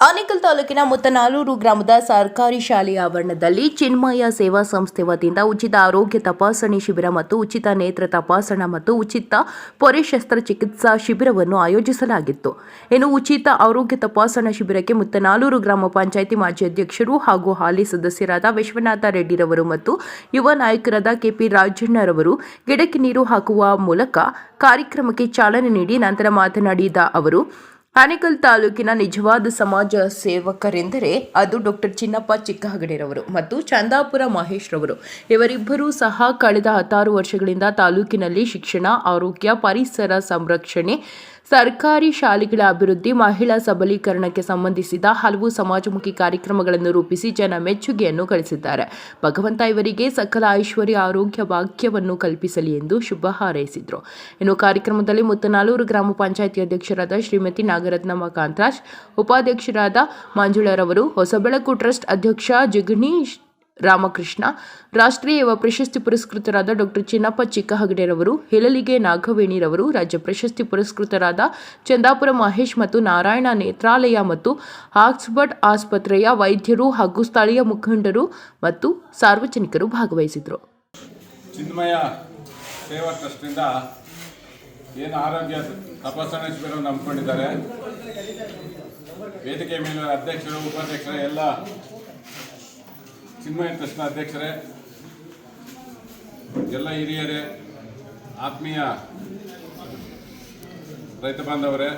ಆನೇಕಲ್ ತಾಲೂಕಿನ ಮುತ್ತನಾಲೂರು ಗ್ರಾಮದ ಸರ್ಕಾರಿ ಶಾಲೆಯ ಆವರಣದಲ್ಲಿ ಚಿನ್ಮಯ ಸೇವಾ ಸಂಸ್ಥೆ ವತಿಯಿಂದ ಉಚಿತ ಆರೋಗ್ಯ ತಪಾಸಣೆ ಶಿಬಿರ ಮತ್ತು ಉಚಿತ ನೇತ್ರ ತಪಾಸಣಾ ಮತ್ತು ಉಚಿತ ಪೊರೆ ಶಸ್ತ್ರಚಿಕಿತ್ಸಾ ಶಿಬಿರವನ್ನು ಆಯೋಜಿಸಲಾಗಿತ್ತು. ಇನ್ನು ಉಚಿತ ಆರೋಗ್ಯ ತಪಾಸಣಾ ಶಿಬಿರಕ್ಕೆ ಮುತ್ತನಾಲೂರು ಗ್ರಾಮ ಪಂಚಾಯಿತಿ ಮಾಜಿ ಅಧ್ಯಕ್ಷರು ಹಾಗೂ ಹಾಲಿ ಸದಸ್ಯರಾದ ವಿಶ್ವನಾಥ ರೆಡ್ಡಿರವರು ಮತ್ತು ಯುವ ನಾಯಕರಾದ ಕೆಪಿ ರಾಜಣ್ಣರವರು ಗಿಡಕ್ಕೆ ನೀರು ಹಾಕುವ ಮೂಲಕ ಕಾರ್ಯಕ್ರಮಕ್ಕೆ ಚಾಲನೆ ನೀಡಿ ನಂತರ ಮಾತನಾಡಿದ ಅವರು ಆನೇಕಲ್ ತಾಲೂಕಿನ ನಿಜವಾದ ಸಮಾಜ ಸೇವಕರೆಂದರೆ ಅದು ಡಾಕ್ಟರ್ ಚಿನ್ನಪ್ಪ ಚಿಕ್ಕಹಗಡೆರವರು ಮತ್ತು ಚಂದಾಪುರ ಮಹೇಶ್ ರವರು ಇವರಿಬ್ಬರೂ ಸಹ ಕಳೆದ ಹತ್ತಾರು ವರ್ಷಗಳಿಂದ ತಾಲೂಕಿನಲ್ಲಿ ಶಿಕ್ಷಣ, ಆರೋಗ್ಯ, ಪರಿಸರ ಸಂರಕ್ಷಣೆ ಸರ್ಕಾರಿ ಶಾಲೆಗಳ ಅಭಿವೃದ್ಧಿ, ಮಹಿಳಾ ಸಬಲೀಕರಣಕ್ಕೆ ಸಂಬಂಧಿಸಿದ ಹಲವು ಸಮಾಜಮುಖಿ ಕಾರ್ಯಕ್ರಮಗಳನ್ನು ರೂಪಿಸಿ ಜನ ಮೆಚ್ಚುಗೆಯನ್ನು ಗಳಿಸಿದ್ದಾರೆ. ಭಗವಂತ ಇವರಿಗೆ ಸಕಲ ಐಶ್ವರ್ಯ, ಆರೋಗ್ಯ, ಭಾಗ್ಯವನ್ನು ಕಲ್ಪಿಸಲಿ ಎಂದು ಶುಭ ಹಾರೈಸಿದರು. ಇನ್ನು ಕಾರ್ಯಕ್ರಮದಲ್ಲಿ ಮುತ್ತನಾಲೂರು ಗ್ರಾಮ ಪಂಚಾಯಿತಿ ಅಧ್ಯಕ್ಷರಾದ ಶ್ರೀಮತಿ ನಾಗರತ್ನಮ್ಮ ಕಾಂತರಾಜ್ ಉಪಾಧ್ಯಕ್ಷರಾದ ಮಂಜುಳರವರು ಹೊಸಬೆಳಕು ಟ್ರಸ್ಟ್ ಅಧ್ಯಕ್ಷ ಜಿಗಣೀಶ್ ರಾಮಕೃಷ್ಣ. ರಾಷ್ಟ್ರೀಯ ಯುವ ಪ್ರಶಸ್ತಿ ಪುರಸ್ಕೃತರಾದ ಡಾಕ್ಟರ್ ಚಿನ್ನಪ್ಪ ಚಿಕ್ಕಹಗಡೆರವರು ಹೆಲಲಿಗೆ ನಾಗವೇಣಿರವರು, ರಾಜ್ಯ ಪ್ರಶಸ್ತಿ ಪುರಸ್ಕೃತರಾದ ಚಂದಾಪುರ ಮಹೇಶ್ ಮತ್ತು ನಾರಾಯಣ ನೇತ್ರಾಲಯ ಮತ್ತು ಆಕ್ಸ್ಫರ್ಡ್ ಆಸ್ಪತ್ರೆಯ ವೈದ್ಯರು ಹಾಗೂ ಸ್ಥಳೀಯ ಮುಖಂಡರು ಮತ್ತು ಸಾರ್ವಜನಿಕರು ಭಾಗವಹಿಸಿದರು ಚಿನ್ಮಯ ಸೇವಾ ಟ್ರಸ್ಟಿಂದ ಏನು ಆರೋಗ್ಯ ವೇದಿಕೆ ಮೇಲೆ ಅಧ್ಯಕ್ಷರು, ಉಪಾಧ್ಯಕ್ಷರು ಎಲ್ಲ ಚಿನ್ಮಯ ಕೃಷ್ಣ ಅಧ್ಯಕ್ಷರೇ, ಎಲ್ಲ ಹಿರಿಯರೇ, ಆತ್ಮೀಯ ರೈತ ಬಾಂಧವರೇ,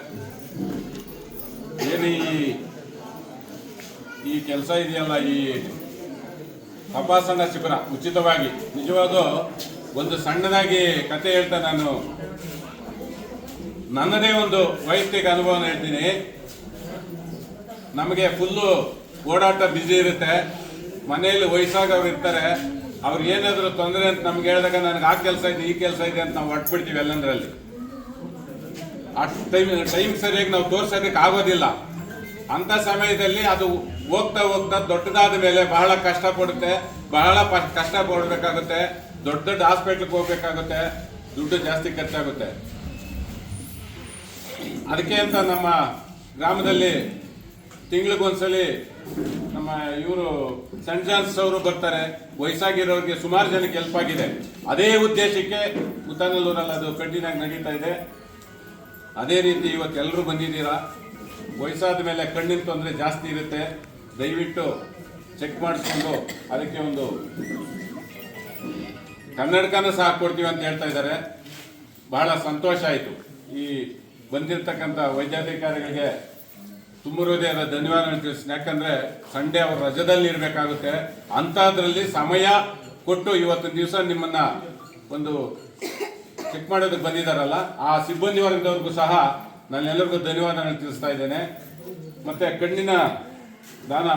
ಏನು ಈ ಈ ಕೆಲಸ ಇದೆಯಲ್ಲ ಈ ತಪಾಸಣಾ ಶಿಬಿರ, ಉಚಿತವಾಗಿ. ನಿಜವಾದ ಒಂದು ಸಣ್ಣದಾಗಿ ಕತೆ ಹೇಳ್ತಾ ನಾನು ನನ್ನದೇ ಒಂದು ವೈಯಕ್ತಿಕ ಅನುಭವನ ಹೇಳ್ತೀನಿ. ನಮಗೆ ಫುಲ್ಲು ಓಡಾಟ ಬ್ಯುಸಿ ಇರುತ್ತೆ. ಮನೆಯಲ್ಲಿ ವಯಸ್ಸಾಗವ್ರು ಇರ್ತಾರೆ, ಅವ್ರು ಏನಾದರೂ ತೊಂದರೆ ಅಂತ ನಮ್ಗೆ ಹೇಳಿದಾಗ ನನಗೆ ಆ ಕೆಲಸ ಇದೆ, ಈ ಕೆಲಸ ಇದೆ ಅಂತ ನಾವು ಹೊಟ್ಬಿಡ್ತೀವಿ ಎಲ್ಲಂದ್ರಲ್ಲಿ. ಆ ಟೈಮ್ ಟೈಮ್ ಸರಿಯಾಗಿ ನಾವು ತೋರ್ಸೋದಕ್ಕೆ ಆಗೋದಿಲ್ಲ. ಅಂತ ಸಮಯದಲ್ಲಿ ಅದು ಹೋಗ್ತಾ ಹೋಗ್ತಾ ದೊಡ್ಡದಾದ ಮೇಲೆ ಬಹಳ ಕಷ್ಟ ಪಡುತ್ತೆ, ಬಹಳ ಕಷ್ಟ ಪಡಬೇಕಾಗುತ್ತೆ, ದೊಡ್ಡ ದೊಡ್ಡ ಹಾಸ್ಪಿಟ್ಲಿಗೆ ಹೋಗ್ಬೇಕಾಗುತ್ತೆ, ದುಡ್ಡು ಜಾಸ್ತಿ ಖರ್ಚಾಗುತ್ತೆ. ಅದಕ್ಕೆ ಅಂತ ನಮ್ಮ ಗ್ರಾಮದಲ್ಲಿ ತಿಂಗಳಿಗೊಂದ್ಸಲಿ ನಮ್ಮ ಇವರು ಸೆಂಟ್ ಜಾನ್ಸ್ ಅವರು ಬರ್ತಾರೆ. ವಯಸ್ಸಾಗಿರೋರಿಗೆ ಸುಮಾರು ಜನಕ್ಕೆ ಹೆಲ್ಪ್ ಆಗಿದೆ. ಅದೇ ಉದ್ದೇಶಕ್ಕೆ ಉತ್ತನಲ್ಲೂರಲ್ಲಿ ಅದು ಕಂಟಿನ್ಯೂ ನಡೀತಾ ಇದೆ. ಅದೇ ರೀತಿ ಇವತ್ತು ಎಲ್ಲರೂ ಬಂದಿದ್ದೀರಾ? ವಯಸ್ಸಾದ ಮೇಲೆ ಕಣ್ಣಿನ ತೊಂದರೆ ಜಾಸ್ತಿ ಇರುತ್ತೆ. ದಯವಿಟ್ಟು ಚೆಕ್ ಮಾಡಿಸ್ಕೊಂಡು ಅದಕ್ಕೆ ಒಂದು ಕನ್ನಡಕನ ಸಹ ಕೊಡ್ತೀವಿ ಅಂತ ಹೇಳ್ತಾ ಇದ್ದಾರೆ. ಬಹಳ ಸಂತೋಷ ಆಯಿತು. ಈ ಬಂದಿರತಕ್ಕಂಥ ವೈದ್ಯಾಧಿಕಾರಿಗಳಿಗೆ ತುಂಬ ಹೃದಯದ ಧನ್ಯವಾದಗಳು ತಿಳಿಸ್ತೀನಿ ಯಾಕಂದ್ರೆ ಸಂಡೇ ಅವ್ರ ರಜದಲ್ಲಿ ಇರಬೇಕಾಗುತ್ತೆ. ಅಂಥದ್ರಲ್ಲಿ ಸಮಯ ಕೊಟ್ಟು ಇವತ್ತು ದಿವಸ ನಿಮ್ಮನ್ನ ಒಂದು ಚೆಕ್ ಮಾಡೋದಕ್ಕೆ ಬಂದಿದ್ದಾರಲ್ಲ ಆ ಸಿಬ್ಬಂದಿ ವರ್ಗದವ್ರಿಗೂ ಸಹ ನಾನು ಎಲ್ಲರಿಗೂ ಧನ್ಯವಾದಗಳು ತಿಳಿಸ್ತಾ ಇದ್ದೇನೆ. ಮತ್ತೆ ಕಣ್ಣಿನ ದಾನ,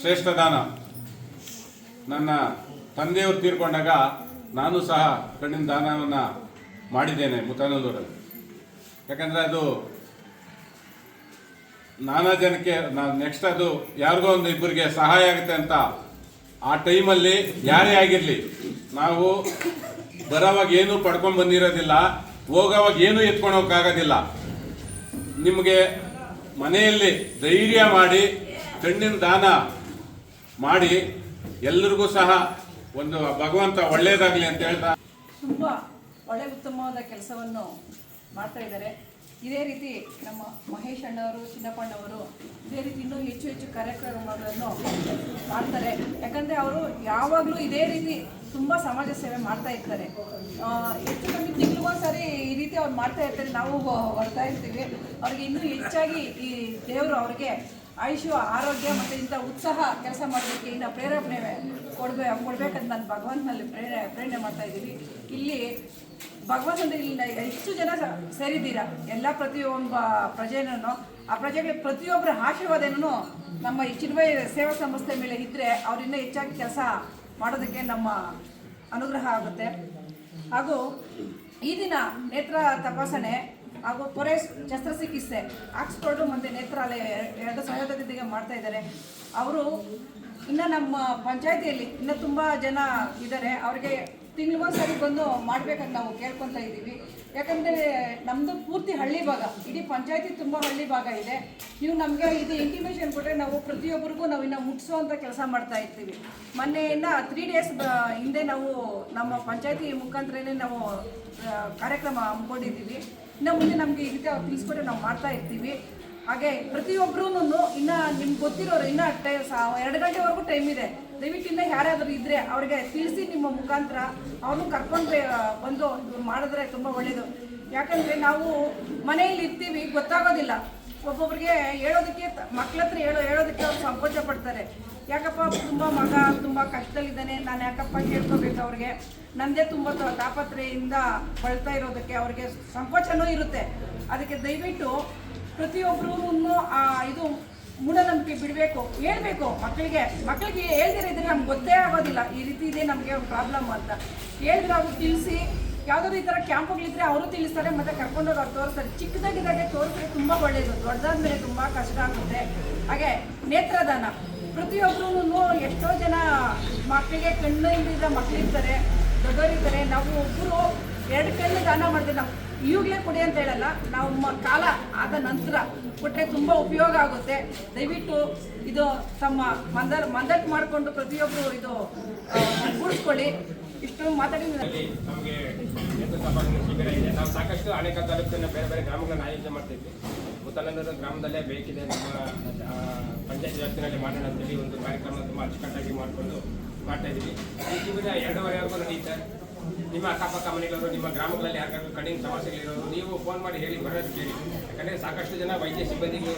ಶ್ರೇಷ್ಠ ದಾನ. ನನ್ನ ತಂದೆಯವರು ತೀರ್ಕೊಂಡಾಗ ನಾನು ಸಹ ಕಣ್ಣಿನ ದಾನವನ್ನು ಮಾಡಿದ್ದೇನೆ ಮುತಾನಲ್ಲೂರಲ್ಲಿ ಯಾಕಂದರೆ ಅದು ನಾನಾ ಜನಕ್ಕೆ ನಾನು ನೆಕ್ಸ್ಟ್ ಅದು ಯಾರಿಗೋ ಒಂದು ಇಬ್ಬರಿಗೆ ಸಹಾಯ ಆಗುತ್ತೆ ಅಂತ ಆ ಟೈಮಲ್ಲಿ ಯಾರೇ ಆಗಿರಲಿ, ನಾವು ಬರೋವಾಗ ಏನೂ ಪಡ್ಕೊಂಡು ಬಂದಿರೋದಿಲ್ಲ, ಹೋಗೋವಾಗ ಏನೂ ಎತ್ಕೊಂಡು ಹೋಗೋಕ್ಕಾಗೋದಿಲ್ಲ ನಿಮಗೆ ಮನೆಯಲ್ಲಿ ಧೈರ್ಯ ಮಾಡಿ, ಕಣ್ಣಿನ ದಾನ ಮಾಡಿ ಎಲ್ಲರಿಗೂ ಸಹ ಒಂದು ಭಗವಂತ ಒಳ್ಳೇದಾಗಲಿ ಅಂತ ಹೇಳ್ತಾ ತುಂಬ ಒಳ್ಳೆ ಉತ್ತಮವಾದ ಕೆಲಸವನ್ನು ಮಾಡ್ತಾ ಇದ್ದಾರೆ. ಇದೇ ರೀತಿ ನಮ್ಮ ಮಹೇಶ್ ಅಣ್ಣವರು, ಚಿನ್ನಪ್ಪಣ್ಣವರು ಇದೇ ರೀತಿ ಇನ್ನೂ ಹೆಚ್ಚು ಹೆಚ್ಚು ಕಾರ್ಯಕ್ರಮಗಳನ್ನು ಮಾಡ್ತಾರೆ. ಯಾಕಂದರೆ ಅವರು ಯಾವಾಗಲೂ ಇದೇ ರೀತಿ ತುಂಬ ಸಮಾಜ ಸೇವೆ ಮಾಡ್ತಾ ಇರ್ತಾರೆ. ಹೆಚ್ಚು ಕಮ್ಮಿ ತಿಂಗಳಿಗೊಂದ್ಸರಿ ಈ ರೀತಿ ಅವ್ರು ಮಾಡ್ತಾ ಇರ್ತಾರೆ. ನಾವು ಬರ್ತಾ ಇರ್ತೀವಿ. ಅವ್ರಿಗೆ ಇನ್ನೂ ಹೆಚ್ಚಾಗಿ ಈ ದೇವರು ಅವ್ರಿಗೆ ಆಯುಷು, ಆರೋಗ್ಯ ಮತ್ತು ಇಂಥ ಉತ್ಸಾಹ ಕೆಲಸ ಮಾಡೋದಕ್ಕೆ ಇನ್ನು ಪ್ರೇರೇಪಣೆ ಕೊಡ್ಬೇ ಕೊಡಬೇಕಂತ ನಾನು ಭಗವಂತನಲ್ಲಿ ಪ್ರೇರಣೆ ಪ್ರೇರಣೆ ಮಾಡ್ತಾ ಇದ್ದೀವಿ. ಇಲ್ಲಿ ಭಗವಂತ ಅಂದ್ರೆ ಇಲ್ಲಿ ಎಷ್ಟು ಜನ ಸೇರಿದ್ದೀರ? ಎಲ್ಲ ಪ್ರತಿಯೊಬ್ಬ ಪ್ರಜೆನೂ ಆ ಪ್ರಜೆಗಳಿಗೆ ಪ್ರತಿಯೊಬ್ಬರ ಆಶೀರ್ವಾದನೂ ನಮ್ಮ ಚಿನ್ಮಯ ಸೇವಾ ಸಂಸ್ಥೆ ಮೇಲೆ ಇದ್ದರೆ ಅವರಿನ್ನೂ ಹೆಚ್ಚಾಗಿ ಕೆಲಸ ಮಾಡೋದಕ್ಕೆ ನಮ್ಮ ಅನುಗ್ರಹ ಆಗುತ್ತೆ. ಹಾಗೂ ಈ ದಿನ ನೇತ್ರ ತಪಾಸಣೆ ಹಾಗೂ ಪೊರೆ ಶಸ್ತ್ರಚಿಕಿತ್ಸೆ, ಆಕ್ಸ್ಫರ್ಡ್ ಮತ್ತು ನೇತ್ರಾಲಯ ಎರಡು ಸಹಯೋಗದೊಂದಿಗೆ ಮಾಡ್ತಾ ಇದ್ದಾರೆ. ಅವರು ಇನ್ನು ನಮ್ಮ ಪಂಚಾಯಿತಿಯಲ್ಲಿ ಇನ್ನೂ ತುಂಬ ಜನ ಇದ್ದಾರೆ. ಅವರಿಗೆ ಸರಿ ಬಂದು ಮಾಡ್ಬೇಕಂತ ನಾವು ಕೇಳ್ಕೊತಾ ಇದ್ದೀವಿ. ಯಾಕಂದರೆ ನಮ್ಮದು ಪೂರ್ತಿ ಹಳ್ಳಿ ಭಾಗ, ಇಡೀ ಪಂಚಾಯತಿ ತುಂಬ ಹಳ್ಳಿ ಭಾಗ ಇದೆ. ನೀವು ನಮಗೆ ಇದು ಇಂಟಿಮೇಷನ್ ಕೊಟ್ಟರೆ ನಾವು ಪ್ರತಿಯೊಬ್ಬರಿಗೂ ನಾವು ಇನ್ನು ಮುಟ್ಟಿಸುವಂಥ ಕೆಲಸ ಮಾಡ್ತಾ ಇರ್ತೀವಿ. ಮೊನ್ನೆಯಿಂದ ತ್ರೀ ಡೇಸ್ ಹಿಂದೆ ನಾವು ನಮ್ಮ ಪಂಚಾಯತಿ ಮುಖಾಂತರನೇ ನಾವು ಕಾರ್ಯಕ್ರಮ ಹಮ್ಮಿಕೊಂಡಿದ್ದೀವಿ. ಇನ್ನು ಮುಂದೆ ನಮಗೆ ಈ ರೀತಿ ಅವ್ರು ತಿಳಿಸ್ಕೊಟ್ರೆ ನಾವು ಮಾಡ್ತಾ ಇರ್ತೀವಿ. ಹಾಗೆ ಪ್ರತಿಯೊಬ್ಬರೂ ಇನ್ನು ನಿಮ್ಗೆ ಗೊತ್ತಿರೋರು ಇನ್ನೂ ಟೈ ಎರಡು ಗಂಟೆವರೆಗೂ ಟೈಮ್ ಇದೆ. ದಯವಿಟ್ಟು ಇನ್ನೂ ಯಾರಾದರೂ ಇದ್ದರೆ ಅವ್ರಿಗೆ ತಿಳಿಸಿ ನಿಮ್ಮ ಮುಖಾಂತರ ಅವ್ರನ್ನೂ ಕರ್ಕೊಂಡು ಬಂದು ಮಾಡಿದ್ರೆ ತುಂಬ ಒಳ್ಳೆಯದು ಯಾಕಂದರೆ ನಾವು ಮನೆಯಲ್ಲಿ ಇರ್ತೀವಿ, ಗೊತ್ತಾಗೋದಿಲ್ಲ. ಒಬ್ಬೊಬ್ರಿಗೆ ಹೇಳೋದಕ್ಕೆ ಮಕ್ಳ ಹತ್ರ ಹೇಳೋ, ಹೇಳೋದಕ್ಕೆ ಅವ್ರು ಸಂಕೋಚ ಪಡ್ತಾರೆ. ಯಾಕಪ್ಪ, ತುಂಬ ಮಗ, ತುಂಬ ಕಷ್ಟದಲ್ಲಿದ್ದಾನೆ. ನಾನು ಯಾಕಪ್ಪ ಕೇಳ್ಕೋಬೇಕು ಅವ್ರಿಗೆ? ನನ್ನದೇ ತುಂಬ ತಾಪತ್ರೆಯಿಂದ ಬಳ್ತಾ ಇರೋದಕ್ಕೆ ಅವ್ರಿಗೆ ಸಂಕೋಚನೂ ಇರುತ್ತೆ. ಅದಕ್ಕೆ ದಯವಿಟ್ಟು ಪ್ರತಿಯೊಬ್ಬರೂ ಇದು ಮೂಢನಂಬಿಕೆ ಬಿಡಬೇಕು. ಹೇಳಬೇಕು ಮಕ್ಕಳಿಗೆ ಮಕ್ಕಳಿಗೆ ಹೇಳ್ದಿರ ಇದ್ರೆ ನಮ್ಗೆ ಗೊತ್ತೇ ಆಗೋದಿಲ್ಲ. ಈ ರೀತಿ ಇದೆ, ನಮಗೆ ಪ್ರಾಬ್ಲಮ್ ಅಂತ. ಹೇಳಿದ್ರೆ ಅವ್ರು ತಿಳಿಸಿ, ಯಾವುದಾದ್ರು ಈ ಥರ ಕ್ಯಾಂಪ್ಗಳಿದ್ರೆ ಅವರು ತಿಳಿಸ್ತಾರೆ, ಮತ್ತೆ ಕರ್ಕೊಂಡೋಗಿ ಅವ್ರು ತೋರಿಸ್ತಾರೆ. ಚಿಕ್ಕದಾಗಿದ್ದಾಗೆ ತೋರಿಸ್ರೆ ತುಂಬ ಒಳ್ಳೆಯದು ದೊಡ್ಡದಾದ ಮೇಲೆ ತುಂಬ ಕಷ್ಟ ಆಗುತ್ತೆ. ಹಾಗೆ ನೇತ್ರದಾನ. ಪ್ರತಿಯೊಬ್ಬರೂ ಎಷ್ಟೋ ಜನ ಮಕ್ಕಳಿಗೆ ಕಣ್ಣು ಇಲ್ಲದ ಮಕ್ಕಳಿರ್ತಾರೆ ದೊಡ್ಡವರಿರ್ತಾರೆ ನಾವು ಒಬ್ಬರು ಎರಡು ಕಣ್ಣು ದಾನ ಮಾಡ್ತೀವಿ. ನಾವು ಈಗಲೇ ಕೊಡಿ ಅಂತ ಹೇಳಲ್ಲ, ನಾವು ಕಾಲ ಆದ ನಂತರ ಕೊಟ್ಟರೆ ತುಂಬ ಉಪಯೋಗ ಆಗುತ್ತೆ. ದಯವಿಟ್ಟು ಇದು ತಮ್ಮ ಮಂದರ್ ಮಂದಟ್ ಮಾಡಿಕೊಂಡು ಪ್ರತಿಯೊಬ್ಬರು ಇದು ಕೂಡಿಸ್ಕೊಳ್ಳಿ ಇಷ್ಟು ಮಾತಾಡಿ ಅಲ್ಲಿ ನಮಗೆ ಶಿಬಿರ ಇದೆ. ನಾವು ಸಾಕಷ್ಟು ಅನೇಕ ತಾಲೂಕಿನ ಬೇರೆ ಬೇರೆ ಗ್ರಾಮಗಳನ್ನ ಆಯೋಜನೆ ಮಾಡ್ತಿದ್ವಿ. ಮುತ್ತಲನೂರು ಗ್ರಾಮದಲ್ಲೇ ಬೇಕಿದೆ ನಮ್ಮ ಪಂಚಾಯತ್ ವ್ಯಾಪ್ತಿನಲ್ಲಿ ಮಾಡೋಣ ಒಂದು ಕಾರ್ಯಕ್ರಮ ತುಂಬ ಅಚ್ಚುಕಟ್ಟಾಗಿ ಮಾಡಿಕೊಂಡು ಮಾಡ್ತಾ ಇದ್ದೀವಿ ಈ ಶಿಬಿರ ಎರಡೂವರೆವರೆಗೂ ನಡೆಯುತ್ತೆ. ನಿಮ್ಮ ಅಕ್ಕಪಕ್ಕ ಮನೆಗಳವರು ನಿಮ್ಮ ಗ್ರಾಮಗಳಲ್ಲಿ ಯಾರಿಗಾದ್ರು ಕಣ್ಣಿನ ಸಮಸ್ಯೆಗಳಿರೋರು, ನೀವು ಫೋನ್ ಮಾಡಿ ಹೇಳಿ ಬರೋದು ಕೇಳಿ ಯಾಕಂದರೆ ಸಾಕಷ್ಟು ಜನ ವೈದ್ಯ ಸಿಬ್ಬಂದಿಗಳು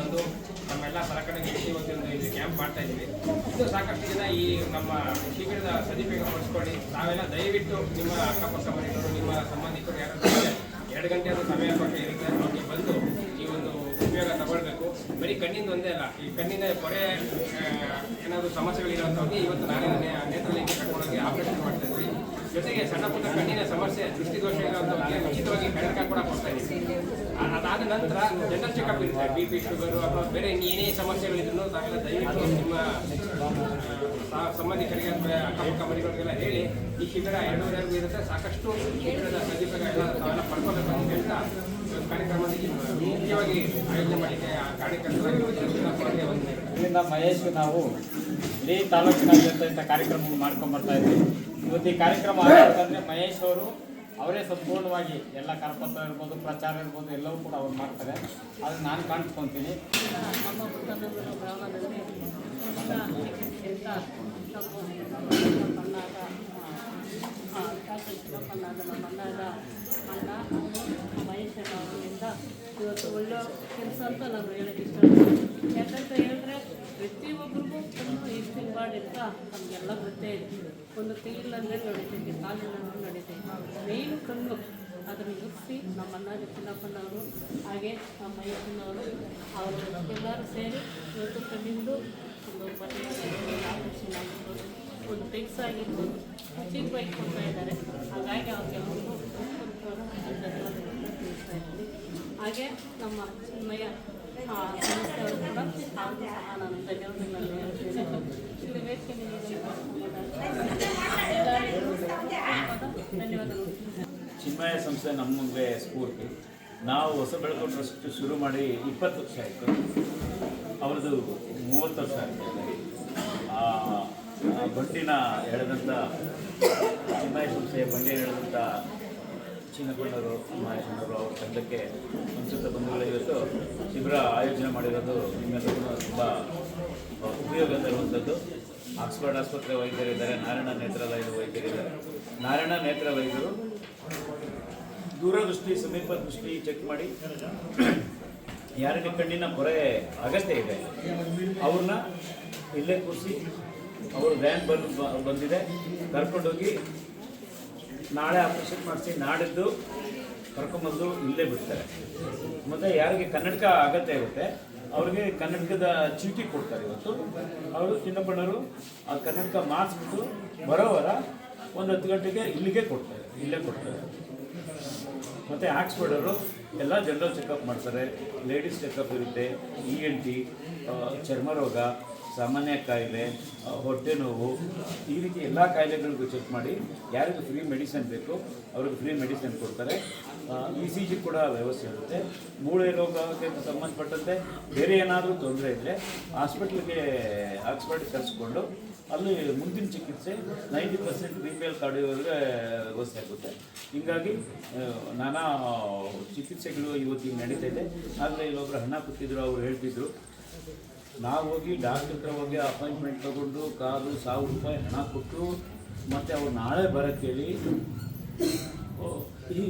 ಬಂದು ನಮ್ಮೆಲ್ಲ ಸಲಕರಣೆ ಒಂದು ಇಲ್ಲಿ ಕ್ಯಾಂಪ್ ಮಾಡ್ತಾ ಇದ್ದೀವಿ ಇದು ಸಾಕಷ್ಟು ಜನ ಈ ನಮ್ಮ ಶಿಬಿರದ ಸದುಪಯೋಗ ಪಡಿಸ್ಕೊಳ್ಳಿ. ತಾವೆಲ್ಲ ದಯವಿಟ್ಟು ನಿಮ್ಮ ಅಕ್ಕಪಕ್ಕ ಮನೆಯವರು ನಿಮ್ಮ ಸಂಬಂಧಿಕರು ಯಾರಾದರೂ ಎರಡು ಗಂಟೆ ಆದರೂ ಸಮಯ ಕೊಟ್ಟು ಇರುತ್ತೆ ಅವ್ರಿಗೆ ಬಂದು ಈ ಒಂದು ಉಪಯೋಗ ತಗೊಳ್ಬೇಕು. ಬರೀ ಕಣ್ಣಿಂದ ಒಂದೇ ಅಲ್ಲ, ಈ ಕಣ್ಣಿನ ಪೊರೆ ಏನಾದರೂ ಸಮಸ್ಯೆಗಳಿರೋಂಥವ್ರಿಗೆ ಇವತ್ತು ನಾನೇ ನೇತ್ರಲಿಂಗ ಕಟ್ಕೊಂಡೋಗಿ ಆಪರೇಷನ್ ಮಾಡ್ತಾ ಇದ್ವಿ ಜೊತೆಗೆ ಸಣ್ಣ ಪುಟ್ಟ ಕಣ್ಣಿನ ಸಮಸ್ಯೆ, ದೃಷ್ಟಿದೋಷ ಇರೋದಕ್ಕೆ ಉಚಿತವಾಗಿ ಕನ್ನಡಕ ಕೂಡ ಕೊಡ್ತಾ ಇದ್ದೀವಿ ಅದಾದ ನಂತರ ಜನರಲ್ ಚೆಕಪ್ ಇರುತ್ತೆ ಬಿ ಪಿ ಶುಗರು ಅಥವಾ ಬೇರೆ ಏನೇ ಸಮಸ್ಯೆಗಳಿದ್ರು ತಾವೆಲ್ಲ ದಯವಿಟ್ಟು ನಿಮ್ಮ ಸಂಬಂಧಿಕರಿಗೆ ಅಥವಾ ಅಕ್ಕಪಕ್ಕ ಮನೆಗಳಿಗೆಲ್ಲ ಹೇಳಿ, ಈ ಶಿಬಿರ ಎರಡೂವರೆಗೂ ಇರುತ್ತೆ. ಸಾಕಷ್ಟು ಶಿಬಿರದ ಸದುಪಯೋಗ ತಾವೆಲ್ಲ ಪಡ್ಕೋಬೇಕು ಅಂತ ಕಾರ್ಯಕ್ರಮದಲ್ಲಿ ಮುಖ್ಯವಾಗಿ ಆಯೋಜನೆ ಮಾಡಲಿಕ್ಕೆ ಆ ಕಾರ್ಯಕರ್ತರಿಗೆ ಮಹೇಶ್ ನಾವು ಇಡೀ ತಾಲೂಕಿನಾದ್ಯಂತ ಇಂಥ ಕಾರ್ಯಕ್ರಮ ಮಾಡ್ಕೊಂಡು ಬರ್ತಾ ಇದ್ವಿ ಇವತ್ತು ಈ ಕಾರ್ಯಕ್ರಮ ಆಗಬೇಕಂದ್ರೆ ಮಹೇಶ್ ಅವರು ಅವರೇ ಸಂಪೂರ್ಣವಾಗಿ ಎಲ್ಲ ಕರಪತ್ರ ಇರ್ಬೋದು ಪ್ರಚಾರ ಇರ್ಬೋದು ಎಲ್ಲವೂ ಕೂಡ ಅವ್ರು ಮಾಡ್ತಾರೆ. ಅದನ್ನ ನಾನು ಕಾಣಿಸ್ಕೊತೀನಿ. ಅವರಿಂದ ಇವತ್ತು ಒಳ್ಳೆ ಕೆಲಸ ಅಂತ ನಾನು ಹೇಳಕ್ಕೆ ಇಷ್ಟಪಡ್ತೀನಿ ಯಾಕಂತ ಹೇಳಿದ್ರೆ ಪ್ರತಿಯೊಬ್ಬರಿಗೂ ಇಂಪಾರ್ಟೆಂಟ್ ನಮಗೆಲ್ಲ ಗೊತ್ತೇ ಇದೆ. ಒಂದು ಕೈಯಿಲ್ಲಂದ್ರೆ ನಡೀತೈತಿ ಕಾಲಿಲ್ಲಂದ್ರೆ ನಡೀತೈತಿ. ಮೇಯ್ನು ಕಣ್ಣು ಅದನ್ನು ಗುರುತಿಸಿ ನಮ್ಮ ಅಣ್ಣಾಜಿ ಚಿನ್ನಪ್ಪನವರು ಹಾಗೆ ನಮ್ಮ ಮೈಸೂರಿನವರು ಅವರು ಎಲ್ಲರೂ ಸೇರಿ ಇವತ್ತು ಕಣ್ಣಿಂದು ಒಂದು ಆಪರೇಷನ್ ಒಂದು ಫಿಕ್ಸ್ ಆಗಿರ್ಬೋದು ಬೈಕ್ ಕೊಡ್ತಾ ಇದ್ದಾರೆ. ಹಾಗಾಗಿ ಅವ್ರು ಕೆಲವೊಂದು ಹಾಗೆ ನಮ್ಮ ಚಿನ್ಮಯ ಆ, ಸಂಸ್ಥೆಯವರು ಕೂಡ ಅವ್ರಿಗೂ ನಾನು ಧನ್ಯವಾದಗಳನ್ನು ಹೇಳ್ತೀನಿ. ಇಲ್ಲಿ ವೇದಿಕೆ ಚಿನ್ಮಯ ಸಂಸ್ಥೆ ನಮಗೆ ಸ್ಫೂರ್ತಿ. ನಾವು ಹೊಸ ಬೆಳಕು ಟ್ರಸ್ಟ್ ಶುರು ಮಾಡಿ ಇಪ್ಪತ್ತು ವರ್ಷ ಆಯಿತು. ಅವ್ರದ್ದು ಮೂವತ್ತು ವರ್ಷ ಆಗ್ತಾಯಿದೆ ಬಂಡಿನ ಎಳೆದಂಥ ಚಿನ್ಮಯ ಸಂಸ್ಥೆಯ ಬಂಡಿನ ಎಳೆದಂಥ ಚಿನ್ನಗೊಂಡರು ಮಹೇಶಣ್ಣವರು ಅವ್ರ ತಂಡಕ್ಕೆ ಸಂಸ್ಕೃತ ಬಂಧುಗಳು ಇವತ್ತು ಶಿಬಿರ ಆಯೋಜನೆ ಮಾಡಿರೋದು ನಿಮ್ಮೆಲ್ಲರಿಗೂ ತುಂಬ ಉಪಯೋಗ ತರುವಂಥದ್ದು. ಆಕ್ಸ್ಫರ್ಡ್ ಆಸ್ಪತ್ರೆ ವೈದ್ಯರಿದ್ದಾರೆ ನಾರಾಯಣ ನೇತ್ರಾಲಯದ ವೈದ್ಯರಿದ್ದಾರೆ ನಾರಾಯಣ ನೇತ್ರ ವೈದ್ಯರು, ದೂರದೃಷ್ಟಿ ಸಮೀಪ ದೃಷ್ಟಿ ಚೆಕ್ ಮಾಡಿ. ಯಾರಿಗೆ ಕಣ್ಣಿನ ಪೊರೆ ಅಗತ್ಯ ಇದೆ, ಅವ್ರನ್ನ ಇಲ್ಲೇ ಕೂರಿಸಿ, ಅವರು ವ್ಯಾನ್ ಬಂದು, ಬಂದಿದೆ. ಕರ್ಕೊಂಡೋಗಿ ನಾಳೆ ಆಪರೇಷನ್ ಮಾಡಿಸಿ, ನಾಡಿದ್ದು ಕರ್ಕೊಂಬಂದು ಇಲ್ಲೇ ಬಿಡ್ತಾರೆ. ಮತ್ತು ಯಾರಿಗೆ ಕನ್ನಡಕ ಅಗತ್ಯ ಇರುತ್ತೆ ಅವ್ರಿಗೆ ಕನ್ನಡಕದ ಚೀಟಿ ಕೊಡ್ತಾರೆ ಇವತ್ತು. ಅವರು ಚಿನ್ನಪ್ಪಣ್ಣರು ಆ ಕನ್ನಡಕ ಮಾಡಿಸ್ಬಿಟ್ಟು ಬರೋವರ ಒಂದು ಹತ್ತು ಗಂಟೆಗೆ ಇಲ್ಲಿಗೆ ಕೊಡ್ತಾರೆ, ಇಲ್ಲೇ ಕೊಡ್ತಾರೆ. ಮತ್ತು ಅವರು ಎಲ್ಲ ಜನರಲ್ ಚೆಕಪ್ ಮಾಡ್ತಾರೆ. ಲೇಡೀಸ್ ಚೆಕಪ್ ಇರುತ್ತೆ ಇ ಎನ್ ಟಿ ಚರ್ಮ ರೋಗ ಸಾಮಾನ್ಯ ಕಾಯಿಲೆ ಹೊಟ್ಟೆ ನೋವು, ಈ ರೀತಿ ಎಲ್ಲ ಕಾಯಿಲೆಗಳಿಗೂ ಚೆಕ್ ಮಾಡಿ ಯಾರಿಗೂ ಫ್ರೀ ಮೆಡಿಸಿನ್ ಬೇಕು, ಅವ್ರಿಗೆ ಫ್ರೀ ಮೆಡಿಸಿನ್ ಕೊಡ್ತಾರೆ. ಇ ಸಿ ಜಿ ಕೂಡ ವ್ಯವಸ್ಥೆ ಇರುತ್ತೆ. ಮೂಳೆ ರೋಗಕ್ಕೆ ಸಂಬಂಧಪಟ್ಟಂತೆ ಬೇರೆ ಏನಾದರೂ ತೊಂದರೆ ಇದ್ದರೆ ಹಾಸ್ಪಿಟ್ಲಿಗೆ ಹಾಸ್ಪಿಟ್ಲಿಗೆ ಕರೆಸ್ಕೊಂಡು ಅಲ್ಲಿ ಮುಂದಿನ ಚಿಕಿತ್ಸೆ ninety percent B P L ಕಾರ್ಡಿಯೋರಿಗೆ ವ್ಯವಸ್ಥೆ ಆಗುತ್ತೆ. ಹೀಗಾಗಿ ನಾನಾ ಚಿಕಿತ್ಸೆಗಳು ಇವತ್ತಿಗೆ ನಡೀತಾ ಇದೆ. ಆದರೆ ಇಲ್ಲೊಬ್ಬರು ಹಣ ಕೊಟ್ಟಿದ್ರು, ಅವ್ರು ಹೇಳ್ತಿದ್ರು ನಾವು ಹೋಗಿ ಡಾಕ್ಟರ್ ಹತ್ರ ಹೋಗಿ ಅಪಾಯಿಂಟ್ಮೆಂಟ್ ತಗೊಂಡು ಕಾದು ಸಾವಿರ ರೂಪಾಯಿ ಹಣ ಕೊಟ್ಟು ಮತ್ತು ಅವ್ರು ನಾಳೆ ಬರೋಕ್ಕೆ ಹೇಳಿ.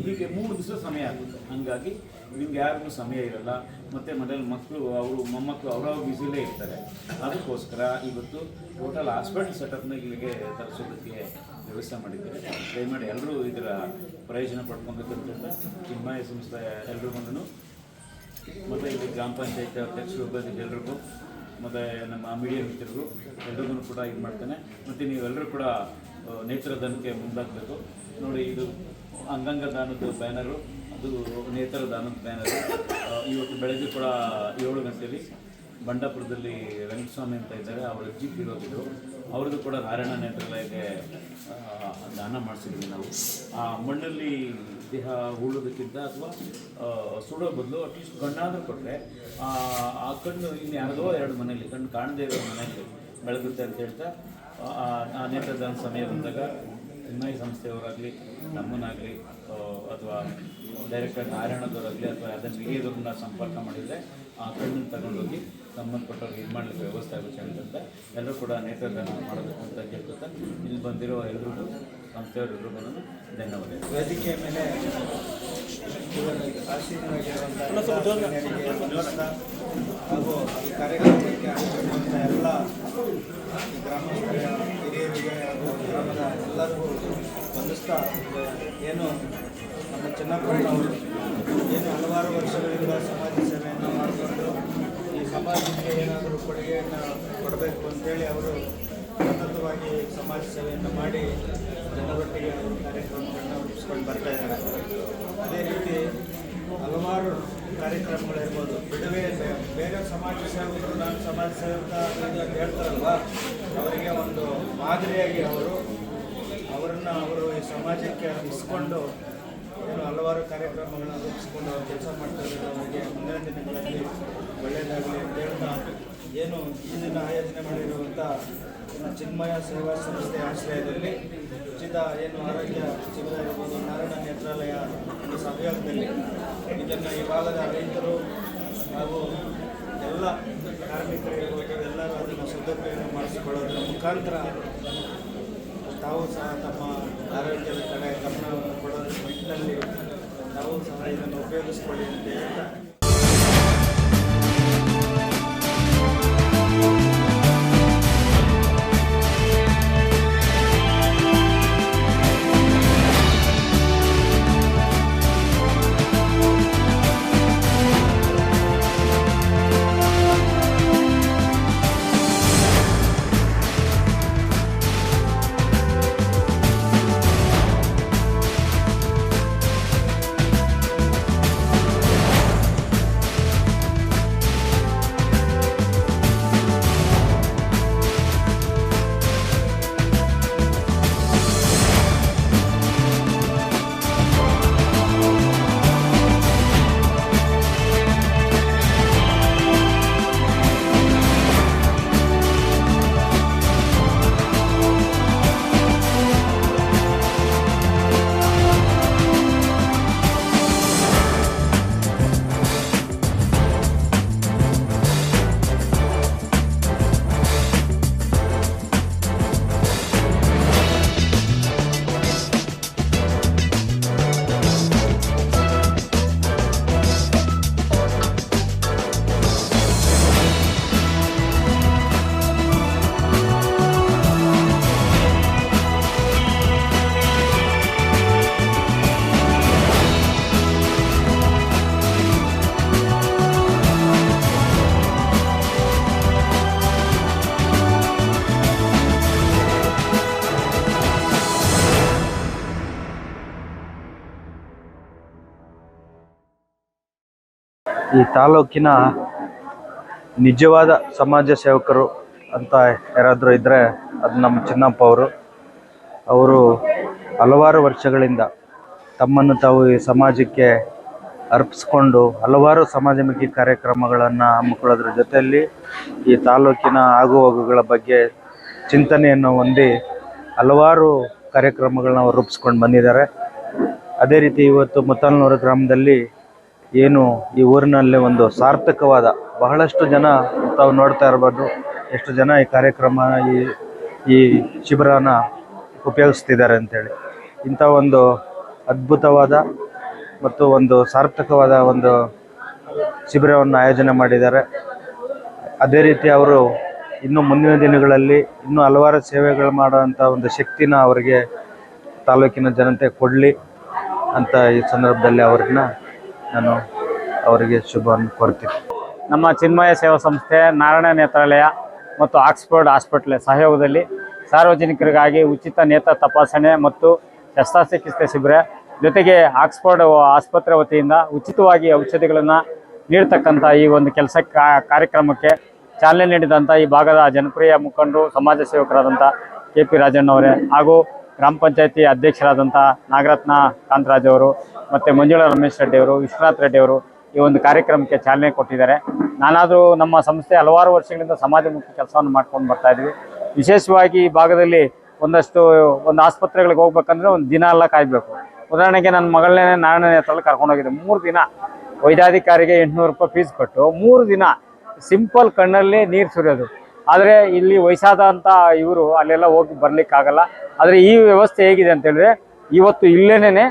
ಹೀಗೆ ಮೂರು ದಿವಸ ಸಮಯ ಆಗುತ್ತೆ. ಹಾಗಾಗಿ ನಿಮ್ಗೆ ಯಾರಿಗೂ ಸಮಯ ಇರಲ್ಲ. ಮತ್ತು ಮನೇಲಿ ಮಕ್ಕಳು ಅವರು ಮೊಮ್ಮಕ್ಕಳು ಅವರವ್ರ ಬ್ಯುಸಿಲೇ ಇರ್ತಾರೆ. ಅದಕ್ಕೋಸ್ಕರ ಇವತ್ತು ಟೋಟಲ್ ಹಾಸ್ಪಿಟಲ್ ಸೆಟಪ್ನ ಇಲ್ಲಿಗೆ ತರಿಸೋದಕ್ಕೆ ವ್ಯವಸ್ಥೆ ಮಾಡಿದ್ದಾರೆ. ದಯಮಾಡಿ ಎಲ್ಲರೂ ಇದರ ಪ್ರಯೋಜನ ಪಡ್ಕೊಬೇಕಂತ ಚಿನ್ಮಯ ಸಂಸ್ಥೆ ಎಲ್ಲರಿಗೂ ಮತ್ತು ಇಲ್ಲಿ ಗ್ರಾಮ ಪಂಚಾಯತ್ ಅಧ್ಯಕ್ಷರು ಬಂದಿದ್ದ ಎಲ್ರಿಗೂ. ಮತ್ತು ನಮ್ಮ ಮೀಡಿಯಾ ಮಿತ್ರರು ಎಲ್ರಿಗೂ ಕೂಡ ಇದು ಮಾಡ್ತಾನೆ. ಮತ್ತು ನೀವೆಲ್ಲರೂ ಕೂಡ ನೇತ್ರ ದಾನಕ್ಕೆ ಮುಂದಾಗಬೇಕು. ನೋಡಿ ಇದು ಅಂಗಾಂಗ ದಾನದ ಬ್ಯಾನರು ಅದು ನೇತ್ರದಾನದ ಬ್ಯಾನರು ಆ, ಇವತ್ತು ಬೆಳಗ್ಗೆ ಕೂಡ ಏಳು ಗಂಟೆಯಲ್ಲಿ ಬಂಡಾಪುರದಲ್ಲಿ ರಂಗಸ್ವಾಮಿ ಅಂತ ಇದ್ದಾರೆ. ಅವರ ಜೀಪ್ ಇರೋದಿದ್ರು. ಅವ್ರದ್ದು ಕೂಡ ನಾರಾಯಣ ನೇತ್ರಾಲಯಕ್ಕೆ ದಾನ ಮಾಡಿಸಿದ್ವಿ ನಾವು. ಆ ಮಣ್ಣಲ್ಲಿ ದೇಹ ಹೂಳೋದಕ್ಕಿಂತ ಅಥವಾ ಸುಡೋ ಬದಲು ಅಟ್ಲೀಸ್ಟ್ ಕಣ್ಣಾದರೂ ಕೊಟ್ಟರೆ ಆ ಕಣ್ಣು ಇನ್ನು ಯಾರದೋ ಎರಡು ಮನೆಯಲ್ಲಿ ಕಣ್ಣು ಕಾಣದೇ ಇರೋ ಮನೆಯಲ್ಲಿ ಬೆಳಗುತ್ತೆ ಅಂತ ಹೇಳ್ತಾ ಆ, ನೇತ್ರದಾನ ಸಮಯ ಬಂದಾಗ ಚಿನ್ಮಯ ಸಂಸ್ಥೆಯವರಾಗಲಿ ನಮ್ಮನ್ನಾಗಲಿ ಅಥವಾ ಡೈರೆಕ್ಟರ್ ನಾರಾಯಣದವರಾಗಲಿ ಅಥವಾ ಅದನ್ನು ಹಿರಿಯದವ್ರನ್ನ ಸಂಪರ್ಕ ಮಾಡಿದರೆ ಆ ಕಣ್ಣನ್ನು ತಗೊಂಡೋಗಿ ಸಂಬಂಧಪಟ್ಟವ್ರಿಗೆ ಇದು ಮಾಡಲಿಕ್ಕೆ ವ್ಯವಸ್ಥೆ ಆಗುತ್ತೆ ಅಂತ ಎಲ್ಲರೂ ಕೂಡ ನೇತ್ರದಾನ ಮಾಡಬೇಕು ಅಂತ ಕೇಳ್ಕೊತಾ ಇಲ್ಲಿ ಬಂದಿರೋ ಎಲ್ರಿಗೂ ಬಂದು ಧನ್ಯವಾದ. ವೇದಿಕೆಯ ಮೇಲೆ ಗಣ್ಯರಿಗೆ ಹಾಗೂ ಈ ಕಾರ್ಯಕ್ರಮಕ್ಕೆ ಆಗಿರುವಂಥ ಎಲ್ಲ ಈ ಗ್ರಾಮಸ್ಥರ ಹಿರಿಯರಿಗೆ ಹಾಗೂ ಗ್ರಾಮದ ಎಲ್ಲರಿಗೂ ವಂದಿಸ್ತಾ ಏನು ನಮ್ಮ ಚಿನ್ನಪ್ಪಣ್ಣವರು ಏನು ಹಲವಾರು ವರ್ಷಗಳಿಂದ ಸಮಾಜ ಸೇವೆಯನ್ನು ಮಾಡಿಕೊಂಡು ಈ ಸಮಾಜಕ್ಕೆ ಏನಾದರೂ ಕೊಡುಗೆಯನ್ನು ಕೊಡಬೇಕು ಅಂತೇಳಿ ಅವರು ಸತತವಾಗಿ ಸಮಾಜ ಸೇವೆಯನ್ನು ಮಾಡಿ ಜನರೊಟ್ಟಿಗೆ ಕಾರ್ಯಕ್ರಮಗಳನ್ನ ರೂಪಿಸ್ಕೊಂಡು ಬರ್ತಾ ಇದ್ದಾರೆ. ಅದೇ ರೀತಿ ಹಲವಾರು ಕಾರ್ಯಕ್ರಮಗಳಿರ್ಬೋದು ಬಿಡುವೆ ಬೇರೆ ಸಮಾಜ ಸೇವಕರು ನಾನು ಸಮಾಜ ಸೇವಕ ಅಂತ ಹೇಳ್ತಾರಲ್ವ? ಅವರಿಗೆ ಒಂದು ಮಾದರಿಯಾಗಿ ಅವರು, ಅವರನ್ನು ಅವರು ಈ ಸಮಾಜಕ್ಕೆ ಇಸ್ಕೊಂಡು ಏನು ಹಲವಾರು ಕಾರ್ಯಕ್ರಮಗಳನ್ನ ರೂಪಿಸ್ಕೊಂಡು ಅವರು ಕೆಲಸ ಮಾಡ್ತಾ ಇದ್ದಾರೆ ಅವರಿಗೆ ಮುಂದಿನ ದಿನಗಳಲ್ಲಿ ಒಳ್ಳೆಯದಾಗಲಿ ಅಂತ ಹೇಳ್ತಾ, ಏನು ಈ ದಿನ ಆಯೋಜನೆ ಮಾಡಿರುವಂಥ ಚಿನ್ಮಯ ಸೇವಾ ಸಂಸ್ಥೆ ಆಶ್ರಯದಲ್ಲಿ ಉಚಿತ ಏನು ಆರೋಗ್ಯ ಶಿಬಿರ ಇರ್ಬೋದು ನಾರಾಯಣ ನೇತ್ರಾಲಯ ಒಂದು ಸಹಯೋಗದಲ್ಲಿ ಇದನ್ನು ಈ ಭಾಗದ ರೈತರು ಹಾಗೂ ಎಲ್ಲ ಕಾರ್ಮಿಕರು ಇರ್ಬೋದು ಎಲ್ಲರೂ ಅದನ್ನು ಸದುಪಯೋಗ ಮಾಡಿಸಿಕೊಳ್ಳೋದರ ಮುಖಾಂತರ ತಾವು ಸಹ ತಮ್ಮ ಆರೋಗ್ಯದ ಕಡೆ ಗಮನವನ್ನು ಕೊಡೋದ್ರ ನಿಟ್ಟಿನಲ್ಲಿ ತಾವು ಸಹ ಇದನ್ನು ಉಪಯೋಗಿಸಿಕೊಳ್ಳಿ ಅಂತ ಹೇಳ್ತಾ ಈ ತಾಲೂಕಿನ ನಿಜವಾದ ಸಮಾಜ ಸೇವಕರು ಅಂತ ಯಾರಾದರೂ ಇದ್ದರೆ ಅದು ನಮ್ಮ ಚಿನ್ನಪ್ಪ ಅವರು. ಅವರು ಹಲವಾರು ವರ್ಷಗಳಿಂದ ತಮ್ಮನ್ನು ತಾವು ಈ ಸಮಾಜಕ್ಕೆ ಅರ್ಪಿಸ್ಕೊಂಡು ಹಲವಾರು ಸಮಾಜಮುಖಿ ಕಾರ್ಯಕ್ರಮಗಳನ್ನು ಹಮ್ಮಿಕೊಳ್ಳೋದ್ರ ಜೊತೆಯಲ್ಲಿ ಈ ತಾಲೂಕಿನ ಆಗುಹೋಗುಗಳ ಬಗ್ಗೆ ಚಿಂತನೆಯನ್ನು ಹೊಂದಿ ಹಲವಾರು ಕಾರ್ಯಕ್ರಮಗಳನ್ನ ರೂಪಿಸ್ಕೊಂಡು ಬಂದಿದ್ದಾರೆ. ಅದೇ ರೀತಿ ಇವತ್ತು ಮುತ್ತಾಲ್ನೂರು ಗ್ರಾಮದಲ್ಲಿ ಏನು ಈ ಊರಿನಲ್ಲಿ ಒಂದು ಸಾರ್ಥಕವಾದ ಬಹಳಷ್ಟು ಜನ ತಾವು ನೋಡ್ತಾ ಇರ್ಬೋದು. ಎಷ್ಟು ಜನ ಈ ಕಾರ್ಯಕ್ರಮ, ಈ ಈ ಶಿಬಿರನ ಉಪಯೋಗಿಸ್ತಿದ್ದಾರೆ ಅಂತೇಳಿ. ಇಂಥ ಒಂದು ಅದ್ಭುತವಾದ ಮತ್ತು ಒಂದು ಸಾರ್ಥಕವಾದ ಒಂದು ಶಿಬಿರವನ್ನು ಆಯೋಜನೆ ಮಾಡಿದ್ದಾರೆ. ಅದೇ ರೀತಿ ಅವರು ಇನ್ನು ಮುಂದಿನ ದಿನಗಳಲ್ಲಿ ಇನ್ನೂ ಹಲವಾರು ಸೇವೆಗಳು ಮಾಡುವಂಥ ಒಂದು ಶಕ್ತಿನ ಅವರಿಗೆ ತಾಲೂಕಿನ ಜನತೆ ಕೊಡಲಿ ಅಂತ ಈ ಸಂದರ್ಭದಲ್ಲಿ ಅವ್ರನ್ನ ನಾನು ಅವರಿಗೆ ಶುಭವನ್ನು ಕೊಡ್ತೀನಿ ನಮ್ಮ ಚಿನ್ಮಯ ಸೇವಾ ಸಂಸ್ಥೆ ನಾರಾಯಣ ನೇತ್ರಾಲಯ ಮತ್ತು ಆಕ್ಸ್ಫರ್ಡ್ ಹಾಸ್ಪಿಟ್ಲ್ ಸಹಯೋಗದಲ್ಲಿ ಸಾರ್ವಜನಿಕರಿಗಾಗಿ ಉಚಿತ ನೇತ್ರ ತಪಾಸಣೆ ಮತ್ತು ಶಸ್ತ್ರಚಿಕಿತ್ಸೆ ಶಿಬಿರ, ಜೊತೆಗೆ ಆಕ್ಸ್ಫರ್ಡ್ ಆಸ್ಪತ್ರೆ ವತಿಯಿಂದ ಉಚಿತವಾಗಿ ಔಷಧಿಗಳನ್ನು ನೀಡ್ತಕ್ಕಂಥ ಈ ಒಂದು ಕೆಲಸ ಕಾರ್ಯಕ್ರಮಕ್ಕೆ ಚಾಲನೆ ನೀಡಿದಂಥ ಈ ಭಾಗದ ಜನಪ್ರಿಯ ಮುಖಂಡರು ಸಮಾಜ ಸೇವಕರಾದಂಥ ಕೆ ಪಿ ರಾಜಣ್ಣವರೇ ಹಾಗೂ ಗ್ರಾಮ ಪಂಚಾಯತಿ ಅಧ್ಯಕ್ಷರಾದಂಥ ನಾಗರತ್ನ ಕಾಂತರಾಜ್ ಅವರು ಮತ್ತು ಮಂಜುಳಾ ರಮೇಶ್ ರೆಡ್ಡಿ ಅವರು, ವಿಶ್ವನಾಥ್ ರೆಡ್ಡಿ ಅವರು ಈ ಒಂದು ಕಾರ್ಯಕ್ರಮಕ್ಕೆ ಚಾಲನೆ ಕೊಟ್ಟಿದ್ದಾರೆ. ನಾನಾದರೂ ನಮ್ಮ ಸಂಸ್ಥೆ ಹಲವಾರು ವರ್ಷಗಳಿಂದ ಸಮಾಜಮುಖಿ ಕೆಲಸವನ್ನು ಮಾಡ್ಕೊಂಡು ಬರ್ತಾ ಇದ್ವಿ. ವಿಶೇಷವಾಗಿ ಈ ಭಾಗದಲ್ಲಿ ಒಂದಷ್ಟು ಒಂದು ಆಸ್ಪತ್ರೆಗಳಿಗೆ ಹೋಗ್ಬೇಕಂದ್ರೆ ಒಂದು ದಿನ ಎಲ್ಲ ಕಾಯಬೇಕು. ಉದಾಹರಣೆಗೆ ನನ್ನ ಮಗಳನ್ನೇ ನಾರಾಯಣ ಹತ್ರ ಕರ್ಕೊಂಡೋಗಿದ್ದೆ ಮೂರು ದಿನ ವೈದ್ಯಾಧಿಕಾರಿಗೆ ಎಂಟುನೂರು ರೂಪಾಯಿ ಫೀಸ್ ಕೊಟ್ಟು ಮೂರು ದಿನ ಸಿಂಪಲ್ ಕಣ್ಣಲ್ಲಿ ನೀರು ಸುರಿಯೋದು. ಆದರೆ ಇಲ್ಲಿ ವಯಸ್ಸಾದಂಥ ಇವರು ಅಲ್ಲೆಲ್ಲ ಹೋಗಿ ಬರಲಿಕ್ಕಾಗಲ್ಲ. ಆದರೆ ಈ ವ್ಯವಸ್ಥೆ ಹೇಗಿದೆ ಅಂತ ಹೇಳಿದ್ರೆ ಇವತ್ತು ಇಲ್ಲೇನೇ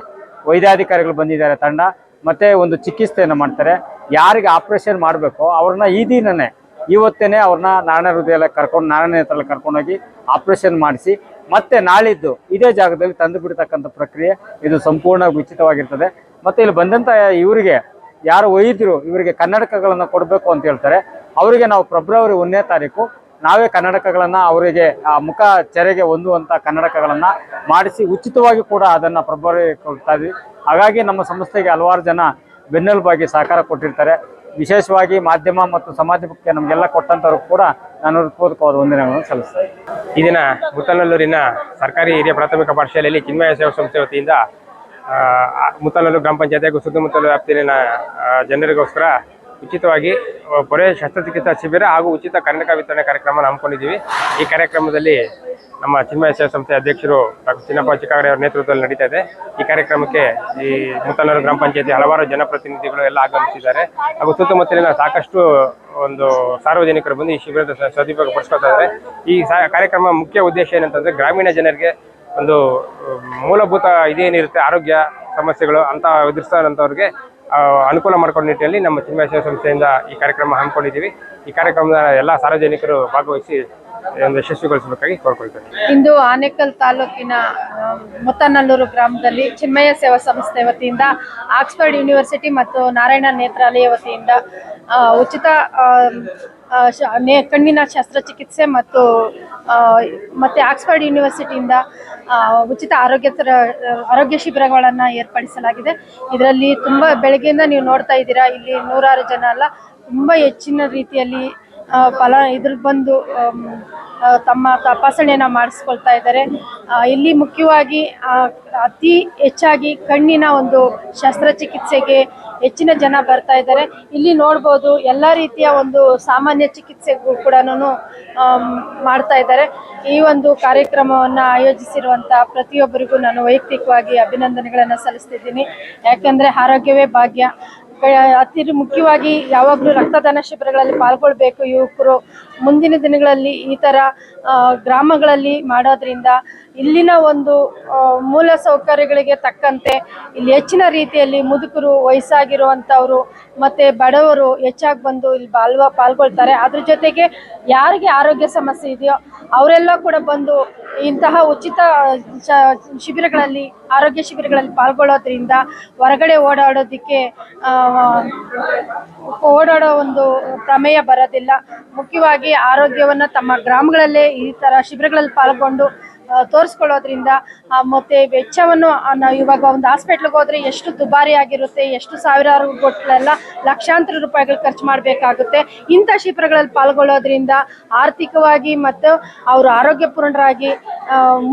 ವೈದ್ಯಾಧಿಕಾರಿಗಳು ಬಂದಿದ್ದಾರೆ ತಂಡ, ಮತ್ತೆ ಒಂದು ಚಿಕಿತ್ಸೆಯನ್ನು ಮಾಡ್ತಾರೆ. ಯಾರಿಗೆ ಆಪ್ರೇಷನ್ ಮಾಡಬೇಕು ಅವ್ರನ್ನ ಈ ದಿನನೇ, ಇವತ್ತೇನೆ ಅವ್ರನ್ನ ನಾರಾಯಣ ಹೃದಯ ಕರ್ಕೊಂಡು, ನಾರಾಯಣ ಹತ್ರ ಕರ್ಕೊಂಡೋಗಿ ಆಪ್ರೇಷನ್ ಮಾಡಿಸಿ, ಮತ್ತೆ ನಾಳಿದ್ದು ಇದೇ ಜಾಗದಲ್ಲಿ ತಂದು ಬಿಡ್ತಕ್ಕಂಥ ಪ್ರಕ್ರಿಯೆ ಇದು ಸಂಪೂರ್ಣ ಉಚಿತವಾಗಿರ್ತದೆ ಮತ್ತೆ ಇಲ್ಲಿ ಬಂದಂಥ ಇವರಿಗೆ, ಯಾರು ವೈದ್ಯರು, ಇವರಿಗೆ ಕನ್ನಡಕಗಳನ್ನು ಕೊಡಬೇಕು ಅಂತ ಹೇಳ್ತಾರೆ. ಅವರಿಗೆ ನಾವು ಫೆಬ್ರವರಿ ಒಂದನೇ ತಾರೀಕು ನಾವೇ ಕನ್ನಡಕಗಳನ್ನು ಅವರಿಗೆ, ಆ, ಮುಖ ಚೆರೆಗೆ ಹೊಂದುವಂಥ ಕನ್ನಡಕಗಳನ್ನು ಮಾಡಿಸಿ ಉಚಿತವಾಗಿ ಕೂಡ ಅದನ್ನು ಪ್ರಭಾವಿ ಕೊಡ್ತಾ ಹಾಗಾಗಿ ನಮ್ಮ ಸಂಸ್ಥೆಗೆ ಹಲವಾರು ಜನ ಬೆನ್ನೆಲುಬಾಗಿ ಸಹಕಾರ ಕೊಟ್ಟಿರ್ತಾರೆ. ವಿಶೇಷವಾಗಿ ಮಾಧ್ಯಮ ಮತ್ತು ಸಮಾಜಕ್ಕೆ ನಮಗೆಲ್ಲ ಕೊಟ್ಟಂಥವ್ರು ಕೂಡ ನಾನು ಹೃತ್ಪೂರ್ವಕವಾದ ವಂದನೆಗಳನ್ನು ಸಲ್ಲಿಸ್ತೇನೆ. ಈ ದಿನ ಮುತ್ತನಲ್ಲೂರಿನ ಸರ್ಕಾರಿ ಹಿರಿಯ ಪ್ರಾಥಮಿಕ ಪಾಠಶಾಲೆಯಲ್ಲಿ ಚಿನ್ಮಯ ಸೇವಾ ಸಂಸ್ಥೆ ವತಿಯಿಂದ ಮುತ್ತನಲ್ಲೂರು ಗ್ರಾಮ ಪಂಚಾಯತ್ ಹಾಗೂ ಸುತ್ತಮುತ್ತಲ ವ್ಯಾಪ್ತಿಯಲ್ಲಿನ ಜನರಿಗೋಸ್ಕರ ಉಚಿತವಾಗಿ ಪೊರೆ ಶಸ್ತ್ರಚಿಕಿತ್ಸಾ ಶಿಬಿರ ಹಾಗೂ ಉಚಿತ ಕನ್ನಡಕ ವಿತರಣೆ ಕಾರ್ಯಕ್ರಮ ಹಮ್ಮಿಕೊಂಡಿದ್ದೀವಿ. ಈ ಕಾರ್ಯಕ್ರಮದಲ್ಲಿ ನಮ್ಮ ಚಿನ್ಮಯ ಸೇವಾ ಸಂಸ್ಥೆ ಅಧ್ಯಕ್ಷರು ಡಾಕ್ಟರ್ ಚಿನ್ನಪ್ಪ ಚಿಕ್ಕಾಗಡೆ ಅವರ ನೇತೃತ್ವದಲ್ಲಿ ನಡೀತಾ ಇದೆ. ಈ ಕಾರ್ಯಕ್ರಮಕ್ಕೆ ಈ ಮುತ್ತನೂರು ಗ್ರಾಮ ಪಂಚಾಯತಿ ಹಲವಾರು ಜನಪ್ರತಿನಿಧಿಗಳು ಎಲ್ಲ ಆಗಮಿಸಿದ್ದಾರೆ. ಹಾಗೂ ಸುತ್ತಮುತ್ತಲಿನ ಸಾಕಷ್ಟು ಒಂದು ಸಾರ್ವಜನಿಕರು ಬಂದು ಈ ಶಿಬಿರದ ಸದುಪಯೋಗ ಪಡಿಸ್ಕೊಳ್ತಾ ಇದ್ದಾರೆ. ಈ ಕಾರ್ಯಕ್ರಮ ಮುಖ್ಯ ಉದ್ದೇಶ ಏನಂತಂದ್ರೆ ಗ್ರಾಮೀಣ ಜನರಿಗೆ ಒಂದು ಮೂಲಭೂತ ಇದೇನಿರುತ್ತೆ, ಆರೋಗ್ಯ ಸಮಸ್ಯೆಗಳು ಅಂತ ಎದುರಿಸ್ತಂಥವ್ರಿಗೆ ಅನುಕೂಲ ಮಾಡಿಕೊಂಡ ನಿಟ್ಟಿನಲ್ಲಿ ನಮ್ಮ ಚಿನ್ಮಯ ಸಂಸ್ಥೆಯಿಂದ ಈ ಕಾರ್ಯಕ್ರಮ ಹಮ್ಮಿಕೊಂಡಿದ್ದೀವಿ. ಈ ಕಾರ್ಯಕ್ರಮದ ಎಲ್ಲ ಸಾರ್ವಜನಿಕರು ಭಾಗವಹಿಸಿ ಒಂದು ಯಶಸ್ವಿಗೊಳಿಸಬೇಕಾಗಿ ಕೋರ್ಕೊಳ್ತೇನೆ. ಇಂದು ಆನೇಕಲ್ ತಾಲೂಕಿನ ಮುತ್ತನಲ್ಲೂರು ಗ್ರಾಮದಲ್ಲಿ ಚಿನ್ಮಯ ಸೇವಾ ಸಂಸ್ಥೆ ವತಿಯಿಂದ ಆಕ್ಸ್ಫರ್ಡ್ ಯೂನಿವರ್ಸಿಟಿ ಮತ್ತು ನಾರಾಯಣ ನೇತ್ರಾಲಯ ವತಿಯಿಂದ ಉಚಿತ ಕಣ್ಣಿನ ಶಸ್ತ್ರಚಿಕಿತ್ಸೆ ಮತ್ತು ಮತ್ತೆ ಆಕ್ಸ್ಫರ್ಡ್ ಯೂನಿವರ್ಸಿಟಿಯಿಂದ ಉಚಿತ ಆರೋಗ್ಯ ಆರೋಗ್ಯ ಶಿಬಿರಗಳನ್ನು ಏರ್ಪಡಿಸಲಾಗಿದೆ. ಇದರಲ್ಲಿ ತುಂಬ ಬೆಳಗ್ಗೆಯಿಂದ ನೀವು ನೋಡ್ತಾ ಇದ್ದೀರಾ, ಇಲ್ಲಿ ನೂರಾರು ಜನ ಅಲ್ಲ, ತುಂಬ ಹೆಚ್ಚಿನ ರೀತಿಯಲ್ಲಿ ಫಲ ಇದ್ರ ಬಂದು ತಮ್ಮ ತಪಾಸಣೆಯನ್ನು ಮಾಡಿಸ್ಕೊಳ್ತಾ ಇದ್ದಾರೆ. ಇಲ್ಲಿ ಮುಖ್ಯವಾಗಿ ಅತಿ ಹೆಚ್ಚಾಗಿ ಕಣ್ಣಿನ ಒಂದು ಶಸ್ತ್ರಚಿಕಿತ್ಸೆಗೆ ಹೆಚ್ಚಿನ ಜನ ಬರ್ತಾ ಇದ್ದಾರೆ. ಇಲ್ಲಿ ನೋಡ್ಬೋದು, ಎಲ್ಲ ರೀತಿಯ ಒಂದು ಸಾಮಾನ್ಯ ಚಿಕಿತ್ಸೆಗೂ ಕೂಡ ಮಾಡ್ತಾ ಇದ್ದಾರೆ. ಈ ಒಂದು ಕಾರ್ಯಕ್ರಮವನ್ನು ಆಯೋಜಿಸಿರುವಂಥ ಪ್ರತಿಯೊಬ್ಬರಿಗೂ ನಾನು ವೈಯಕ್ತಿಕವಾಗಿ ಅಭಿನಂದನೆಗಳನ್ನು ಸಲ್ಲಿಸ್ತಿದ್ದೀನಿ. ಯಾಕೆಂದರೆ ಆರೋಗ್ಯವೇ ಭಾಗ್ಯ. ಅತಿ ಮುಖ್ಯವಾಗಿ ಯಾವಾಗಲೂ ರಕ್ತದಾನ ಶಿಬಿರಗಳಲ್ಲಿ ಪಾಲ್ಗೊಳ್ಬೇಕು. ಯುವಕರು ಮುಂದಿನ ದಿನಗಳಲ್ಲಿ ಈ ಥರ ಗ್ರಾಮಗಳಲ್ಲಿ ಮಾಡೋದ್ರಿಂದ ಇಲ್ಲಿನ ಒಂದು ಮೂಲ ಸೌಕರ್ಯಗಳಿಗೆ ತಕ್ಕಂತೆ ಇಲ್ಲಿ ಹೆಚ್ಚಿನ ರೀತಿಯಲ್ಲಿ ಮುದುಕರು, ವಯಸ್ಸಾಗಿರುವಂಥವ್ರು ಮತ್ತು ಬಡವರು ಹೆಚ್ಚಾಗಿ ಬಂದು ಇಲ್ಲಿ ಬಾಲ್ವ ಪಾಲ್ಗೊಳ್ತಾರೆ. ಅದ್ರ ಜೊತೆಗೆ ಯಾರಿಗೆ ಆರೋಗ್ಯ ಸಮಸ್ಯೆ ಇದೆಯೋ ಅವರೆಲ್ಲ ಕೂಡ ಬಂದು ಇಂತಹ ಉಚಿತ ಶಿಬಿರಗಳಲ್ಲಿ, ಆರೋಗ್ಯ ಶಿಬಿರಗಳಲ್ಲಿ ಪಾಲ್ಗೊಳ್ಳೋದ್ರಿಂದ ಹೊರಗಡೆ ಓಡಾಡೋದಕ್ಕೆ ಓಡಾಡೋ ಒಂದು ಪ್ರಮೇಯ ಬರೋದಿಲ್ಲ. ಮುಖ್ಯವಾಗಿ ಆರೋಗ್ಯವನ್ನು ತಮ್ಮ ಗ್ರಾಮಗಳಲ್ಲೇ ಈ ಥರ ಶಿಬಿರಗಳಲ್ಲಿ ಪಾಲ್ಗೊಂಡು ತೋರಿಸ್ಕೊಳ್ಳೋದ್ರಿಂದ ಮತ್ತೆ ವೆಚ್ಚವನ್ನು ನಾವು ಇವಾಗ ಒಂದು ಹಾಸ್ಪಿಟ್ಲ್ಗೆ ಹೋದ್ರೆ ಎಷ್ಟು ದುಬಾರಿ ಆಗಿರುತ್ತೆ, ಎಷ್ಟು ಸಾವಿರಾರು ಕೊಟ್ಟಲೆಲ್ಲ ಲಕ್ಷಾಂತರ ರೂಪಾಯಿಗಳು ಖರ್ಚು ಮಾಡಬೇಕಾಗುತ್ತೆ. ಇಂಥ ಶಿಬಿರಗಳಲ್ಲಿ ಪಾಲ್ಗೊಳ್ಳೋದ್ರಿಂದ ಆರ್ಥಿಕವಾಗಿ ಮತ್ತು ಅವರು ಆರೋಗ್ಯಪೂರ್ಣರಾಗಿ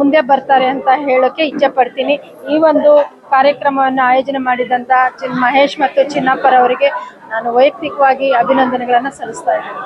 ಮುಂದೆ ಬರ್ತಾರೆ ಅಂತ ಹೇಳೋಕ್ಕೆ ಇಚ್ಛೆ ಪಡ್ತೀನಿ ಈ ಒಂದು ಕಾರ್ಯಕ್ರಮವನ್ನು ಆಯೋಜನೆ ಮಾಡಿದಂಥ ಚಿನ್ ಮಹೇಶ್ ಮತ್ತು ಚಿನ್ನಪ್ಪರವರಿಗೆ ನಾನು ವೈಯಕ್ತಿಕವಾಗಿ ಅಭಿನಂದನೆಗಳನ್ನು ಸಲ್ಲಿಸ್ತಾ ಇದ್ದೀನಿ.